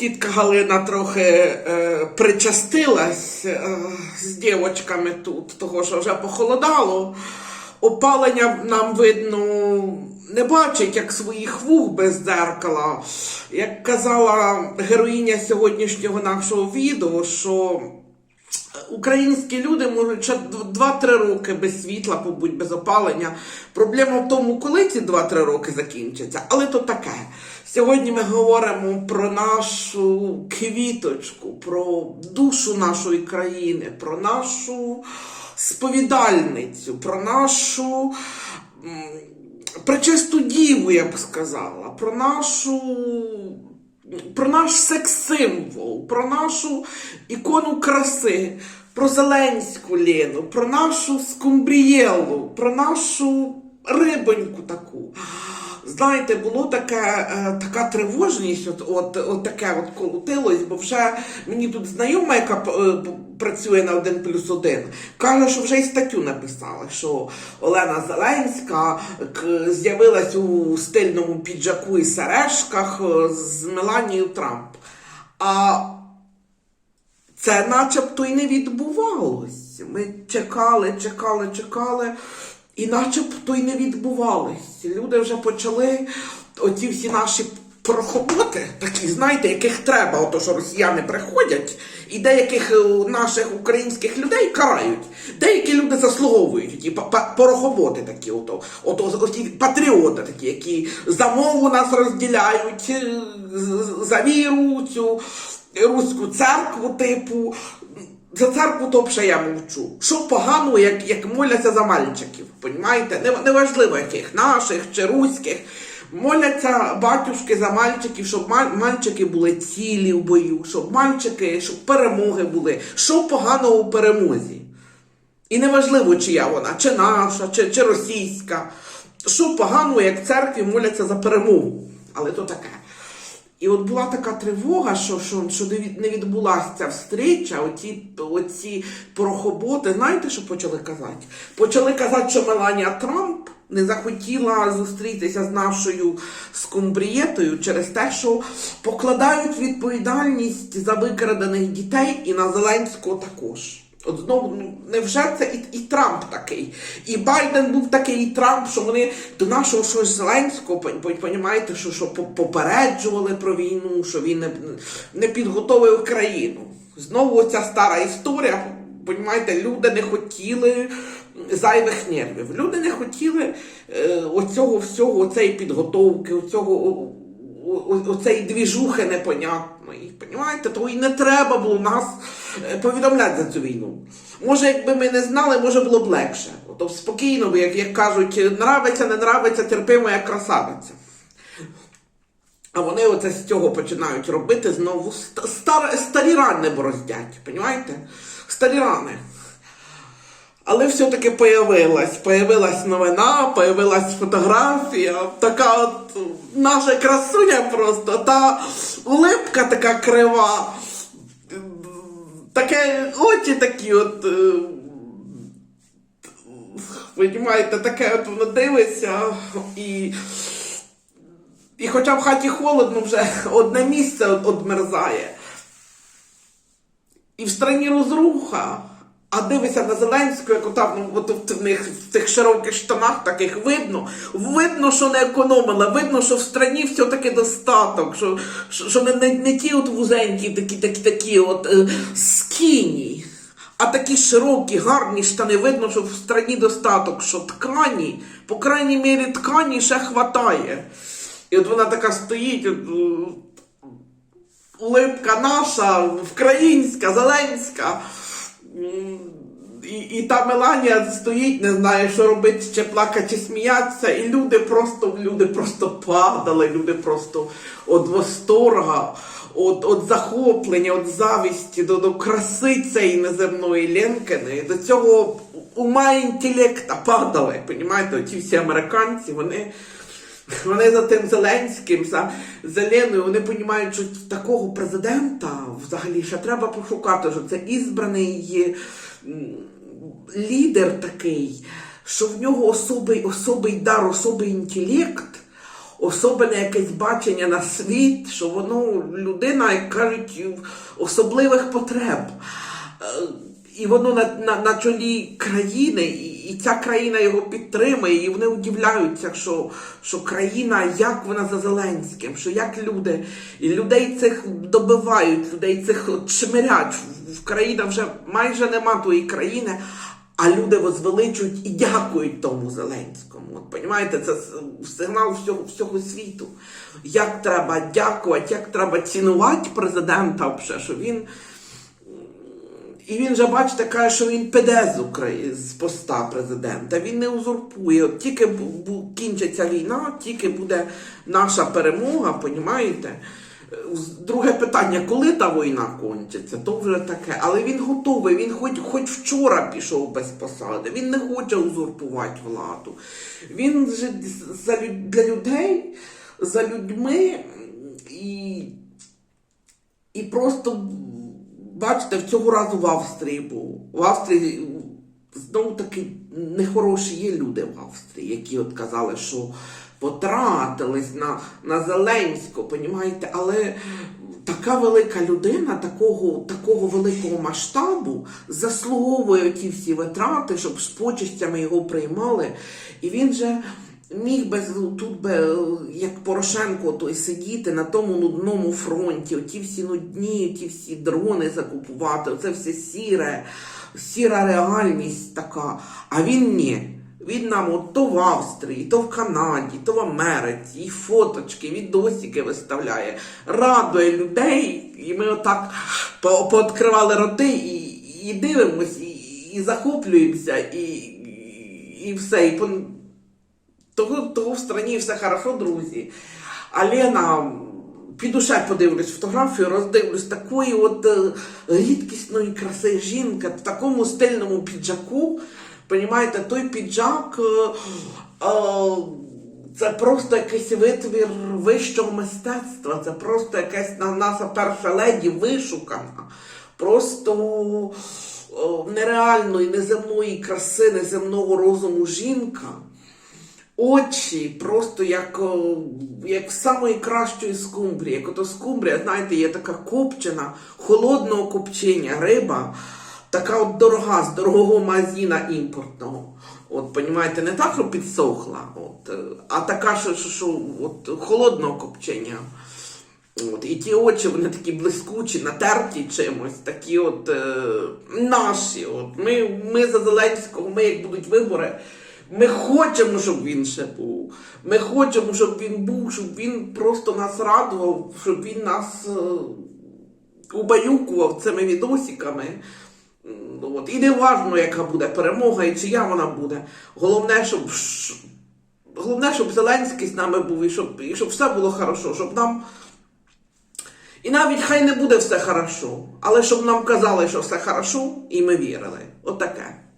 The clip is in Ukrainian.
Тітка Галина трохи е, причастилась е, з дівчатками тут, того що вже похолодало. Опалення нам видно не бачить, як своїх вух без дзеркала. Як казала героїня сьогоднішнього нашого відео, що Українські люди можуть ще 2-3 роки без світла, побудь без опалення. Проблема в тому, коли ці 2-3 роки закінчаться, але то таке. Сьогодні ми говоримо про нашу квіточку, про душу нашої країни, про нашу сповідальницю, про нашу м, пречисту діву, я б сказала, про нашу про наш секс-символ, про нашу ікону краси, про Зеленську Ліну, про нашу скумбрієлу, про нашу рибоньку таку. Знаєте, було таке, е, така тривожність, от, от, от таке от колотилось, бо вже мені тут знайома, яка е, працює на 1 плюс 1, каже, що вже й статтю написала, що Олена Зеленська з'явилась у стильному піджаку і сережках е, з Меланією Трамп. А це начебто й не відбувалось. Ми чекали, чекали, чекали, і начебто й не відбувалось. Люди вже почали оці всі наші прохоботи, такі, знаєте, яких треба, ото що росіяни приходять, і деяких е, наших українських людей карають. Деякі люди заслуговують, ті порохоботи такі, ото, ото, оті патріоти такі, які за мову нас розділяють, е, за віру цю руську церкву, типу. За церкву то я мовчу. Що поганого, як, як моляться за мальчиків, понімаєте? Не- Неважливо, яких наших чи руських. Моляться батюшки за мальчиків, щоб мальчики були цілі в бою, щоб мальчики, щоб перемоги були. Що поганого у перемозі? І неважливо, чия вона, чи наша, чи, чи російська. Що поганого, як церкві моляться за перемогу. Але то таке. І от була така тривога, що, що, що не від- не відбулася ця встреча, оці, оці порохоботи. Знаєте, що почали казати? Почали казати, що Меланія Трамп не захотіла зустрітися з нашою скумбрієтою через те, що покладають відповідальність за викрадених дітей і на Зеленського також. От знову, невже це і, і Трамп такий? І Байден був такий, і Трамп, що вони до нашого щось Зеленського, пон- пон- понімаєте, що, що попереджували про війну, що він не, не підготовив країну. Знову оця стара історія, понімаєте, люди не хотіли зайвих нервів. Люди не хотіли е, оцього всього, оцеї підготовки, оцього. О- о- оцеї двіжухи непонятної. Понімаєте? Того і не треба було нас е, повідомляти за цю війну. Може, якби ми не знали, може було б легше. Ото спокійно, як, як кажуть, нравиться, не нравиться, терпимо, як красавиця. А вони оце з цього починають робити знову ст- стар, старі рани бороздять, понімаєте? Старі рани. Але все-таки появилась. Появилась новина, появилась фотографія. Така от наша красуня просто, та улипка така крива. Таке очі такі от. е, Понімаєте, таке от воно дивиться і. І хоча в хаті холодно, вже одне місце одмерзає. І в страні розруха. А дивися на Зеленську, як отам ну, от в них в тих широких штанах таких видно. Видно, що не економила, видно, що в страні все-таки достаток, що, що не, не, не ті от вузенькі, такі, такі, такі от е, скіні, а такі широкі, гарні штани. Видно, що в страні достаток, що ткані, по крайній мірі, ткані ще хватає. І от вона така стоїть. От, е, улипка наша, українська, зеленська. І, і та Меланія стоїть, не знає, що робити, чи плакати, чи сміятися. І люди просто, люди просто падали, люди просто від восторга, від, від захоплення, від завісті до, до краси цієї неземної Ленкини, до цього ума інтелекта падали. Понімаєте, ті всі американці, вони. Вони за тим Зеленським, за Зеленою, вони розуміють, що такого президента взагалі ще треба пошукати, що це ізбраний лідер такий, що в нього особий, особий дар, особий інтелект, особливе якесь бачення на світ, що воно людина, як кажуть, особливих потреб. Е, І воно на, на, на чолі країни, і, ця країна його підтримує, і вони удивляються, що, що країна, як вона за Зеленським, що як люди, і людей цих добивають, людей цих чмирять. В країна вже майже нема тої країни, а люди возвеличують і дякують тому Зеленському. От понімаєте, це сигнал всього, всього світу. Як треба дякувати, як треба цінувати президента, що він. І він же, бачите, каже, що він піде з України з поста президента. Він не узурпує. От тільки кінчиться війна, тільки буде наша перемога, понімаєте? Е, Друге питання, коли та війна кончиться, то вже таке. Але він готовий, він хоч, хоч вчора пішов без посади, він не хоче узурпувати владу. Він же для людей, за людьми і і просто, бачите, в цього разу в Австрії був. В Австрії знову таки нехороші є люди в Австрії, які от казали, що потратились на, на Зеленського, понімаєте? Але така велика людина, такого, такого великого масштабу, заслуговує ті всі витрати, щоб з почестями його приймали. І він же міг би тут би, як Порошенко, той сидіти на тому нудному фронті, оті всі нудні, ті всі дрони закупувати, оце все сіре, сіра реальність така. А він ні. Він нам от то в Австрії, то в Канаді, то в Америці, і фоточки, відосики виставляє, радує людей, і ми отак по- пооткривали роти і, і дивимось, і, і захоплюємося, і, і, все. І того, того в страні все хорошо, друзі. А Лена, піду ще подивлюсь фотографію, роздивлюсь такої от е, рідкісної краси жінка в такому стильному піджаку. Понімаєте, той піджак. е, е, це просто якийсь витвір вищого мистецтва, це просто якась на- наша перша леді вишукана. Просто о, нереальної, неземної краси, неземного розуму жінка очі просто як, о, як самої кращої скумбрії. Як ото скумбрія, знаєте, є така копчена, холодного копчення риба, така от дорога, з дорогого магазина імпортного. От, понімаєте, не так, що підсохла, от, е, а така, що, що, що от, холодного копчення. От, і ті очі, вони такі блискучі, натерті чимось, такі от е, наші. От. Ми, ми за Зеленського, ми як будуть вибори, ми хочемо, щоб він ще був. Ми хочемо, щоб він був, щоб він просто нас радував, щоб він нас е, убаюкував цими відосиками. От. І не важно, яка буде перемога і чия вона буде. Головне, щоб, головне, щоб Зеленський з нами був і щоб, і щоб все було хорошо, щоб нам. І навіть хай не буде все хорошо, але щоб нам казали, що все хорошо, і ми вірили. Отаке.